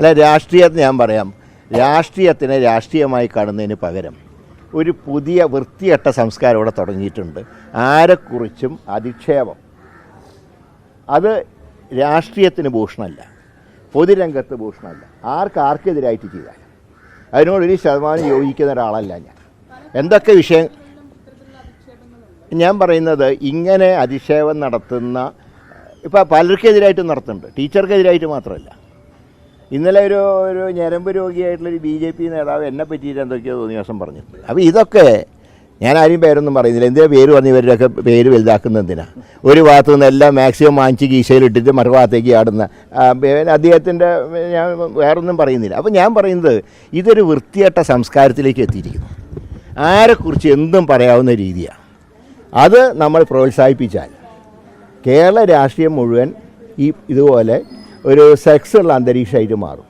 അല്ല രാഷ്ട്രീയത്തിന് ഞാൻ പറയാം. രാഷ്ട്രീയത്തിനെ രാഷ്ട്രീയമായി കാണുന്നതിന് പകരം ഒരു പുതിയ വൃത്തിയട്ട സംസ്കാരം ഇവിടെ തുടങ്ങിയിട്ടുണ്ട്. ആരെക്കുറിച്ചും അധിക്ഷേപം. അത് രാഷ്ട്രീയത്തിന് ഭൂഷണമല്ല. പൊതുരംഗത്ത് ഭൂഷണമല്ല. ആർക്ക് ആർക്കെതിരായിട്ട് ചെയ്താൽ അതിനോട് ഒരു ശതമാനം യോജിക്കുന്ന ഒരാളല്ല ഞാൻ. എന്തൊക്കെ വിഷയം ഞാൻ പറയുന്നത് ഇങ്ങനെ അധിക്ഷേപം നടത്തുന്ന ഇപ്പം പലർക്കെതിരായിട്ടും നടത്തുന്നുണ്ട്. ടീച്ചർക്കെതിരായിട്ട് മാത്രമല്ല. ഇന്നലെ ഒരു ഒരു ഞരമ്പ് രോഗിയായിട്ടുള്ളൊരു ബി ജെ പി നേതാവ് എന്നെ പറ്റിയിട്ട് എന്തൊക്കെയോ തോന്നിയ ദിവസം പറഞ്ഞു. അപ്പോൾ ഇതൊക്കെ ഞാൻ ആരും പേരൊന്നും പറയുന്നില്ല. എന്തിനാ പേര് പറഞ്ഞ് ഇവരുടെയൊക്കെ പേര് വലുതാക്കുന്ന എന്തിനാ? ഒരു ഭാഗത്തു നിന്ന് എല്ലാം മാക്സിമം വാങ്ങിച്ച് കീശയിലിട്ടിട്ട് മറുഭാഗത്തേക്ക് ആടുന്ന അദ്ദേഹത്തിന്റെ ഞാൻ വേറൊന്നും പറയുന്നില്ല. അപ്പോൾ ഞാൻ പറയുന്നത് ഇതൊരു വൃത്തിയട്ട സംസ്കാരത്തിലേക്ക് എത്തിയിരിക്കുന്നു. ആരെക്കുറിച്ച് എന്തും പറയാവുന്ന രീതിയാണ് അത് നമ്മൾ പ്രോത്സാഹിപ്പിച്ചാൽ കേരള രാഷ്ട്രീയം മുഴുവൻ ഈ ഇതുപോലെ ഒരു സെക്സ് സെക്സുള്ള അന്തരീക്ഷമായിട്ട് മാറും.